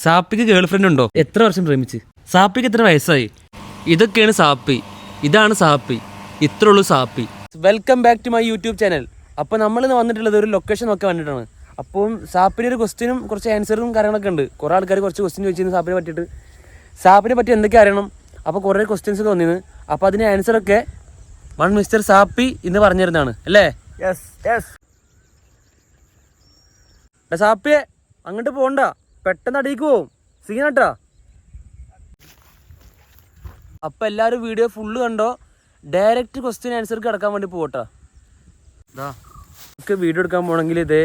സാപ്പിക്ക് girl friend ഉണ്ടോ? എത്ര വർഷം പ്രേമിച്ച്? സാപ്പിക്ക് എത്ര വയസ്സായി? ഇതൊക്കെയാണ് സാപ്പി. ഇതാണ് സാപ്പി. ഇത്ര ഉള്ളൂ Sappi. Welcome back to my YouTube channel അപ്പോൾ നമ്മൾ ഇന്ന് വന്നിട്ടുള്ളത് ഒരു ലൊക്കേഷൻ ഒക്കെ വേണ്ടിയിട്ടാണ് അപ്പം സാപ്പിന് ഒരു ക്വസ്റ്റിനും കുറച്ച് ആൻസറും കാര്യങ്ങളൊക്കെ ഉണ്ട്. കുറേ ആൾക്കാർ കുറച്ച് ക്വസ്റ്റ്യൻ ചോദിച്ചിരുന്നു സാപ്പിനെ പറ്റിയിട്ട്. സാപ്പിനെ പറ്റി എന്തൊക്കെ അറിയണം? അപ്പോൾ കുറേ ക്വസ്റ്റ്യൻസ് ഒക്കെ വന്നിരുന്നു അപ്പോൾ അതിന് ഒക്കെ വൺ മിസ്റ്റർ സാപ്പി ഇന്ന് പറഞ്ഞിരുന്നതാണ് അല്ലേ? യെസ് യെസ് സാപ്പിയെ അങ്ങോട്ട് പോണ്ട? പെട്ടെന്ന് അടിയിക്ക് പോവും. സീനട്ടാ അപ്പൊ എല്ലാരും വീഡിയോ ഫുള്ള് കണ്ടോ? ഡയറക്റ്റ് ക്വസ്റ്റ്യൻ ആൻസർ കിടക്കാൻ വേണ്ടി പോട്ടാ നമുക്ക് വീഡിയോ എടുക്കാൻ പോണെങ്കിൽ ഇതേ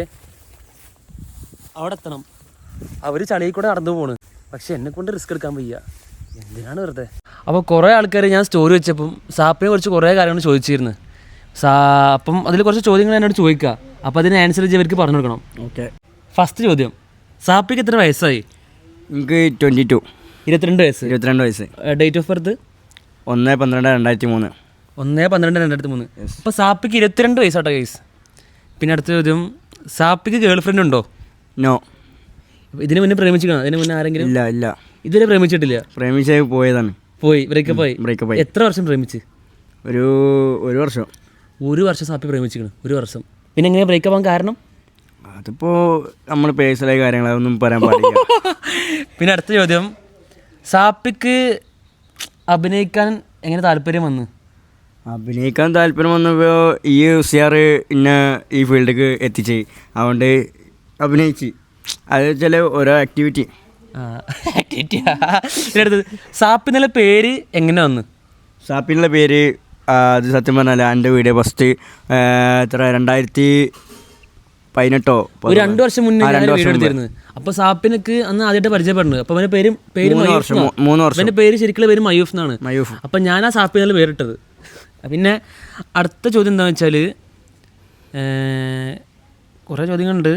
അവിടെ എത്തണം. അവർ ചളിയിൽ കൂടെ നടന്നു പോണ്. പക്ഷെ എന്നെ കൊണ്ട് റിസ്ക് എടുക്കാൻ വയ്യ. എന്തിനാണ് വെറുതെ? അപ്പോൾ കുറേ ആൾക്കാർ ഞാൻ സ്റ്റോറി വെച്ചപ്പം സാപ്പിനെ കുറിച്ച് കുറേ കാര്യങ്ങൾ ചോദിച്ചിരുന്നു. സാ അപ്പം അതിൽ കുറച്ച് ചോദ്യങ്ങൾ എന്നോട് ചോദിക്കുക അപ്പോൾ അതിന് ആൻസർ ഇവർക്ക് പറഞ്ഞു കൊടുക്കണം. ഓക്കെ ഫസ്റ്റ് ചോദ്യം. സാപ്പിക്ക് എത്ര വയസ്സായി? എനിക്ക് ട്വന്റി ടു ഇരുപത്തിരണ്ട് വയസ്സ്. ഇരുപത്തിരണ്ട് വയസ്സ്. ഡേറ്റ് ഓഫ് ബർത്ത് ഒന്ന് പന്ത്രണ്ട് രണ്ടായിരത്തി മൂന്ന് ഒന്ന് പന്ത്രണ്ട് രണ്ടായിരത്തി മൂന്ന് അപ്പോൾ സാപ്പിക്ക് ഇരുപത്തിരണ്ട് വയസ്സാട്ടോ കേസ് പിന്നെ അടുത്ത ചോദ്യം. സാപ്പിക്ക് ഗേൾ ഫ്രണ്ട് ഉണ്ടോ നോ ഇതിന് മുന്നേ പ്രേമിച്ചിരിക്കണം? ഇതിന് മുന്നേ ആരെങ്കിലും? ഇല്ല ഇല്ല. ഇതുവരെ പ്രേമിച്ചിട്ടില്ല? പ്രേമിച്ച് പോയതാണ്. പോയി ബ്രേക്കപ്പ് ആയി. ബ്രേക്കപ്പ് ആയി. എത്ര വർഷം പ്രേമിച്ച്? ഒരു ഒരു വർഷം. ഒരു വർഷം സാപ്പി പ്രേമിച്ചിരിക്കണം. ഒരു വർഷം. പിന്നെ എങ്ങനെയാണ് ബ്രേക്കപ്പ് ആകാൻ കാരണം? അതിപ്പോൾ നമ്മൾ പേഴ്സണലായ കാര്യങ്ങൾ അതൊന്നും പറയാൻ പാടില്ല. പിന്നെ അടുത്ത ചോദ്യം. സാപ്പിക്ക് അഭിനയിക്കാൻ എങ്ങനെ താല്പര്യം വന്നു? അഭിനയിക്കാൻ താല്പര്യം വന്നപ്പോൾ ഈ ഉസിയാർ ഇന്ന ഈ ഫീൽഡിലേക്ക് എത്തിച്ച് അതുകൊണ്ട് അഭിനയിച്ച്. അത് ചില ഓരോ ആക്ടിവിറ്റി സാപ്പിനുള്ള അടുത്തത് പേര് എങ്ങനെ വന്നു? സാപ്പിനുള്ള പേര് അത് സത്യം പറഞ്ഞാൽ എന്റെ വീട് ഫസ്റ്റ് എത്ര രണ്ടായിരത്തി പതിനെട്ടോ ഒരു രണ്ടു വർഷം മുന്നേ രണ്ടു വർഷം എടുത്തിരുന്നത്. എടുത്തിരുന്നു അപ്പൊ സാപ്പിനക്ക് അന്ന് ആദ്യമായിട്ട് പരിചയപ്പെടുന്നത്. അപ്പൊ അവന്റെ പേരും പേര് മൂന്ന് വർഷം അവന്റെ പേര് ശരിക്കുള്ള പേര് മയൂഫ് എന്നാണ്. മയൂഫ്. അപ്പൊ ഞാൻ ആ സാപ്പി എന്നുള്ള പേരിട്ടത്. പിന്നെ അടുത്ത ചോദ്യം എന്താണെന്ന് വെച്ചാൽ കുറേ ചോദ്യങ്ങളുണ്ട്.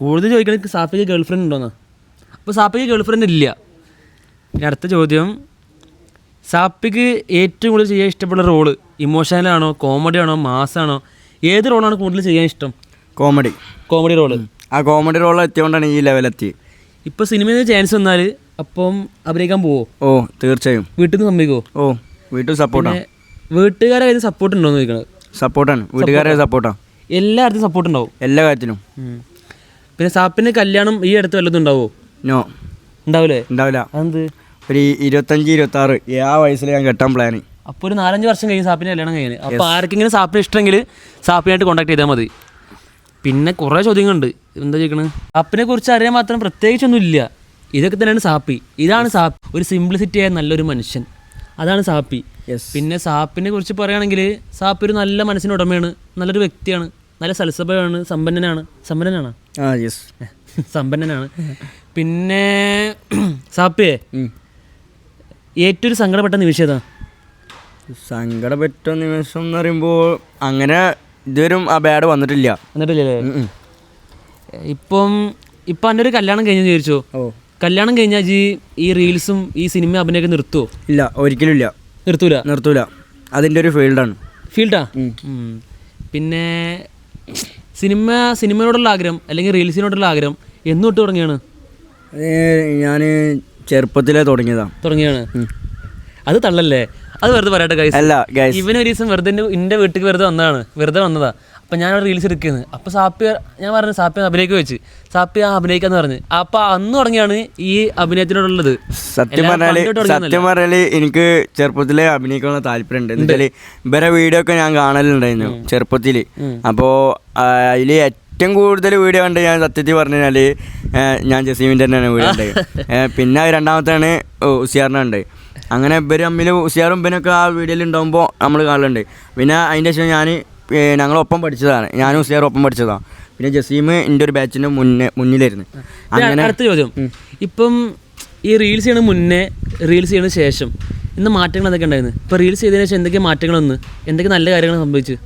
കൂടുതൽ ചോദിക്കണമെങ്കിൽ സാപ്പിക്ക് ഗേൾഫ്രണ്ട് ഉണ്ടോന്ന് അപ്പോൾ സാപ്പിക്ക് ഗേൾഫ്രണ്ട് ഇല്ല. പിന്നെ അടുത്ത ചോദ്യം സാപ്പിക്ക് ഏറ്റവും കൂടുതൽ ചെയ്യാൻ ഇഷ്ടപ്പെടുന്ന റോൾ ഇമോഷണലാണോ കോമഡി ആണോ മാസാണോ? ഏത് റോളാണ് കൂടുതൽ ചെയ്യാൻ ഇഷ്ടം? കോമഡി. Comedy role. ആ കോമഡി റോൾ എത്തിയോണ്ടാണ് ഈ ലെവലെത്തി. ഇപ്പൊ സിനിമയിൽ ചാൻസ് വന്നാൽ അപ്പം അഭിനയിക്കാൻ പോവോ? ഓ തീർച്ചയായും. വീട്ടിൽ നിന്ന് സമ്മതിക്കോ? ഓ വീട്ടിൽ സപ്പോർട്ടാണ് വീട്ടുകാരെ സപ്പോർട്ട് ഉണ്ടോ എന്ന് ചോദിക്കണത്? സപ്പോർട്ടാണ് വീട്ടുകാരെ സപ്പോർട്ടാ എല്ലായിടത്തും സപ്പോർട്ട് ഉണ്ടാവും. എല്ലാ കാര്യത്തിലും. പിന്നെ സാപ്പിന്റെ കല്യാണം ഈ അടുത്ത് വല്ലതും ഉണ്ടാവോ? നോ. ഉണ്ടാവില്ലേ? ഉണ്ടാവില്ല. അതെന്ത്? ഒരു ഇരുപത്തഞ്ച് ഇരുപത്തി ആറ് ആ വയസ്സിൽ ഞാൻ കെട്ടാൻ പ്ലാൻ അപ്പോൾ ഒരു നാലഞ്ച് വർഷം കഴിഞ്ഞ് സാപ്പിന് കല്യാണം കഴിഞ്ഞ്. അപ്പോൾ ആർക്കെങ്കിലും സാപ്പിന് ഇഷ്ടമെങ്കിൽ സാപ്പിനായിട്ട് കോൺടാക്ട് ചെയ്താൽ മതി. പിന്നെ കുറേ ചോദ്യങ്ങളുണ്ട്. എന്താ ചോദിക്കണത് സാപ്പിനെ കുറിച്ച് അറിയാൻ മാത്രം പ്രത്യേകിച്ചൊന്നും ഇല്ല ഇതൊക്കെ തന്നെയാണ് സാപ്പി. ഇതാണ് സാപ്പി ഒരു സിംപ്ലിസിറ്റി ആയ നല്ലൊരു മനുഷ്യൻ. അതാണ് സാപ്പി. പിന്നെ സാപ്പിനെ കുറിച്ച് പറയുകയാണെങ്കിൽ സാപ്പി ഒരു നല്ല മനസ്സിന് ഉടമയാണ്. നല്ലൊരു വ്യക്തിയാണ്. നല്ല സൽസഭയാണ് സമ്പന്നനാണ്. സമ്പന്നനാണ്? ആ യെസ് സമ്പന്നനാണ്. പിന്നെ സാപ്പിയെ ഏറ്റവും സങ്കടപ്പെട്ട നിമിഷം ഏതാ? സങ്കടപ്പെട്ട നിമിഷം എന്ന് പറയുമ്പോൾ അങ്ങനെ ഇതുവരും ആ ബാഡ് വന്നിട്ടില്ല. വന്നിട്ടില്ല. ഇപ്പം ഇപ്പം എന്റെ ഒരു കല്യാണം കഴിഞ്ഞെന്ന് വിചാരിച്ചോ? കല്യാണം കഴിഞ്ഞാൽ ജി ഈ റീൽസും ഈ സിനിമ അഭിനയൊക്കെ നിർത്തുമോ ഇല്ല ഒരിക്കലും ഇല്ല. നിർത്തൂല? നിർത്തൂല. അതിന്റെ ഒരു ഫീൽഡാണ് ഫീൽഡാ. പിന്നെ സിനിമ സിനിമയോടുള്ള ആഗ്രഹം അല്ലെങ്കിൽ റീൽസിനോടുള്ള ആഗ്രഹം എന്ന് തൊട്ട് തുടങ്ങിയാണ്? ഞാൻ ചെറുപ്പത്തിലേ തുടങ്ങിയതാണ് തുടങ്ങിയാണ്? അത് തള്ളല്ലേ? അത് വെറുതെ പറയട്ടെ ഗൈസ് അല്ല ഗൈസ് ഇവൻ ഒരു ദിവസം വെറുതെ എന്റെ വീട്ടിൽ വെറുതെ വന്നതാണ്. വെറുതെ വന്നതാ. അപ്പം ഞാൻ റീൽസ് എടുക്കുന്നത് അപ്പോൾ സാപ്പി ഞാൻ പറഞ്ഞു സാപ്പി അഭിനയിക്കുക വെച്ച്. സാപ്പി ആ അഭിനയിക്കാന്ന് പറഞ്ഞു. അപ്പോൾ അന്ന് തുടങ്ങിയാണ് ഈ അഭിനയത്തിനോടുള്ളത്. സത്യം പറഞ്ഞാൽ സത്യം പറഞ്ഞാൽ എനിക്ക് ചെറുപ്പത്തിലെ അഭിനയിക്കാനുള്ള താല്പര്യമുണ്ട്. എന്നുവെച്ചാൽ ഇവരെ വീഡിയോ ഒക്കെ ഞാൻ കാണലുണ്ടായിരുന്നു ചെറുപ്പത്തിൽ. അപ്പോൾ അതിൽ ഏറ്റവും കൂടുതൽ വീഡിയോ കണ്ട് ഞാൻ സത്യത്തിൽ പറഞ്ഞു കഴിഞ്ഞാൽ ഞാൻ ജസീമിന്റെ തന്നെയാണ് വീഡിയോ ഉണ്ട് പിന്നെ അത് രണ്ടാമത്താണ് ഉസിയാറിനെ ഉണ്ട് അങ്ങനെ ഇവർ തമ്മിൽ ഉസിയാറും ഇവനൊക്കെ ആ വീഡിയോയിൽ ഉണ്ടാകുമ്പോൾ നമ്മൾ കാണലുണ്ട്. പിന്നെ അതിന്റെ ശേഷം ഞാൻ ഞങ്ങളൊപ്പം പഠിച്ചതാണ്. ഞാനും ഉസിയാറും ഒപ്പം പഠിച്ചതാണ് പിന്നെ ജസീം എന്റെ ഒരു ബാച്ചിന്റെ മുന്നേ മുന്നിലായിരുന്നു. അങ്ങനെ അടുത്ത ചോദ്യം. ഇപ്പം ഈ റീൽസ് ചെയ്യണ മുന്നേ റീൽസ് ചെയ്യണ ശേഷം ഇന്ന് മാറ്റങ്ങൾ എന്തൊക്കെ ഉണ്ടായിരുന്നു? ഇപ്പോൾ റീൽസ് ചെയ്തതിനു ശേഷം എന്തൊക്കെ മാറ്റങ്ങൾ വന്ന്? എന്തൊക്കെ നല്ല കാര്യങ്ങൾ സംഭവിച്ചു?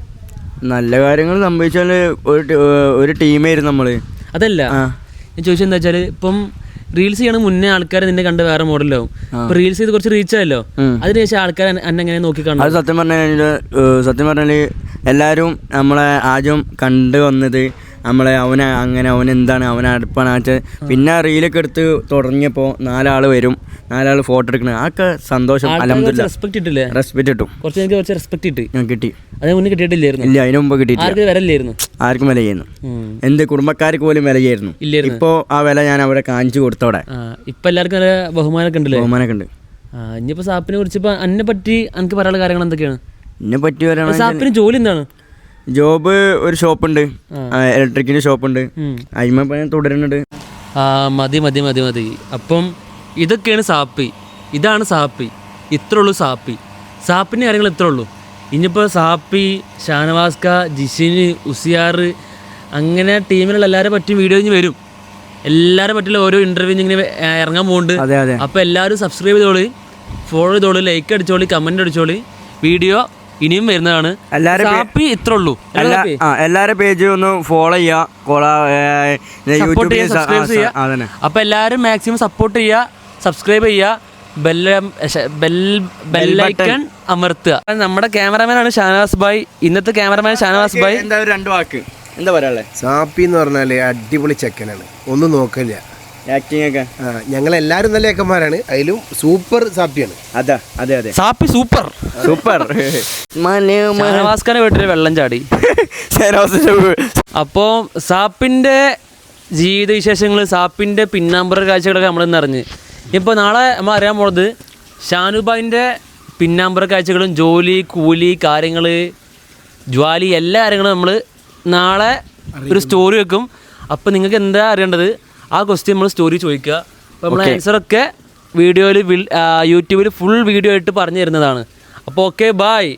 നല്ല കാര്യങ്ങൾ സംഭവിച്ചാൽ ഒരു ഒരു ടീമായിരുന്നു നമ്മൾ. അതല്ല. ഞാൻ ചോദിച്ചത് എന്താ വെച്ചാൽ ഇപ്പം റീൽസ് ചെയ്യണ മുന്നേ ആൾക്കാർ നിന്നെ കണ്ട് വേറെ മോഡലാവും ഇപ്പൊ റീൽസ് ചെയ്ത് കുറച്ച് റീച്ച് ആയല്ലോ. അതിനുശേഷം ആൾക്കാർ എന്നെ എങ്ങനെ നോക്കി കാണും? അത് സത്യം പറഞ്ഞാൽ സത്യം പറഞ്ഞാൽ എല്ലാവരും നമ്മളെ ആദ്യം കണ്ടു വന്നത് നമ്മളെ അവനെ അങ്ങനെ അവൻ എന്താണ് അവൻ അടുപ്പാണ് വെച്ചാൽ പിന്നെ റീലൊക്കെ എടുത്ത് തുടങ്ങിയപ്പോൾ നാലാൾ വരും. നാലാൾ ഫോട്ടോ എടുക്കണം. ആക്കെ സന്തോഷം. അലഹമില്ല റെസ്പെക്ട് ഇട്ടില്ലേ റെസ്പെക്റ്റ് കിട്ടും കുറച്ച് എനിക്ക് കുറച്ച് റെസ്പെക്ട് കിട്ടി ഞാൻ കിട്ടി. അതിന് മുന്നേ കിട്ടിയിട്ടില്ലായിരുന്നു. ഇല്ല അതിന് മുമ്പ് കിട്ടിയിട്ടില്ല. ആർക്ക് വരല്ലായിരുന്നു ആർക്കും വില ചെയ്യുന്നു ഉം. എന്ത് കുടുംബക്കാർക്ക് പോലും വില ചെയ്യുന്നു ഇല്ലായിരുന്നു. ഇപ്പോൾ ആ വില ഞാൻ അവിടെ കാണിച്ചു കൊടുത്തോടെ ഇപ്പൊ എല്ലാവർക്കും നല്ല ബഹുമാനമൊക്കെ ഉണ്ടല്ലേ? ബഹുമാനമൊക്കെ ഉണ്ട്. ആ ഇനിയിപ്പോ സാപ്പിനെ കുറിച്ച് ഇപ്പൊ അന്നെ പറ്റി എനിക്ക് പറയാനുള്ള കാര്യങ്ങൾ എന്തൊക്കെയാണ്? എന്നെ പറ്റി സാപ്പിന് ജോലി എന്താണ്? ജോബ് ഒരു ഷോപ്പുണ്ട്. ഉണ്ട് ഷോപ്പുണ്ട്. ഷോപ്പ് അതിമ ഞാൻ തുടരുന്നുണ്ട്. ആ മതി മതി മതി മതി. അപ്പം ഇതൊക്കെയാണ് സാപ്പി. ഇതാണ് സാപ്പി. ഇത്ര ഉള്ളൂ സാപ്പി. സാപ്പിന്റെ കാര്യങ്ങൾ ഇത്ര ഉള്ളൂ ഇനിയിപ്പോൾ സാപ്പി ഷാനവാസ്ക ജിഷിന് ഉസിയാർ അങ്ങനെ ടീമിലുള്ള എല്ലാവരെ പറ്റിയും വീഡിയോ ഇനി വരും. എല്ലാവരെ പറ്റിയുള്ള ഓരോ ഇന്റർവ്യൂ ഇങ്ങനെ ഇറങ്ങാൻ പോകുന്നുണ്ട് അതെ അതെ. അപ്പോൾ എല്ലാവരും സബ്സ്ക്രൈബ് ചെയ്തോളി ഫോളോ ചെയ്തോളി ലൈക്ക് അടിച്ചോളി കമന്റ് അടിച്ചോളി. വീഡിയോ ഇനിയും വരുന്നതാണ്. എല്ലാവരും സാപ്പി ഇത്ര ഉള്ളൂ എല്ലാ എല്ലാവരുടെ പേജ് ഒന്ന് ഫോളോ ചെയ്യുക അപ്പൊ എല്ലാരും സബ്സ്ക്രൈബ് ചെയ്യുക അതന്നെ. അപ്പോൾ എല്ലാവരും മാക്സിമം സപ്പോർട്ട് ചെയ്യുക സബ്സ്ക്രൈബ് ചെയ്യുക ബെൽ ബെൽ ബെല്ലൈക്കൺ അമർത്തുക. നമ്മുടെ ക്യാമറമാനാണ് ഷാനവാസ് ഭായ്. ഇന്നത്തെ ക്യാമറമാൻ ഷാനവാസ് ഭായ്. എന്താ രണ്ട് വാക്ക്? എന്താ പറയാനുള്ളത് സാപ്പി എന്ന് പറഞ്ഞാൽ അടിപൊളി ചെക്കനാണ്. ഒന്നും നോക്കില്ല ആക്ടിങ് എല്ലാരും നല്ല ഏക്കന്മാരാണ് അതിലും സൂപ്പർ സാപ്പിയാണ്. അതാ അതെ അതെ. സാപ്പി സൂപ്പർ. സൂപ്പർ. ഷാനവാസ് വീട്ടിൽ വീട്ടിൽ വെള്ളം ചാടി. അപ്പോ സാപ്പിന്റെ ജീവിത വിശേഷങ്ങൾ സാപ്പിന്റെ പിന്നാമ്പുറ കാഴ്ചകളൊക്കെ നമ്മളിന്ന് അറിഞ്ഞ്. ഇപ്പോൾ നാളെ നമ്മൾ അറിയാൻ പോണത് ഷാനുബായിന്റെ പിന്നാമ്പുറ കാഴ്ചകളും ജോലി കൂലി കാര്യങ്ങൾ ജ്വാലി എല്ലാ കാര്യങ്ങളും നമ്മൾ നാളെ ഒരു സ്റ്റോറി വെക്കും. അപ്പോൾ നിങ്ങൾക്ക് എന്താ അറിയേണ്ടത്? ആ ക്വസ്റ്റ്യൻ നമ്മൾ സ്റ്റോറി ചോദിക്കുക. അപ്പോൾ നമ്മൾ ആൻസറൊക്കെ വീഡിയോയിൽ യൂട്യൂബിൽ ഫുൾ വീഡിയോ ആയിട്ട് പറഞ്ഞു തരുന്നതാണ്. അപ്പോൾ ഓക്കെ ബായ്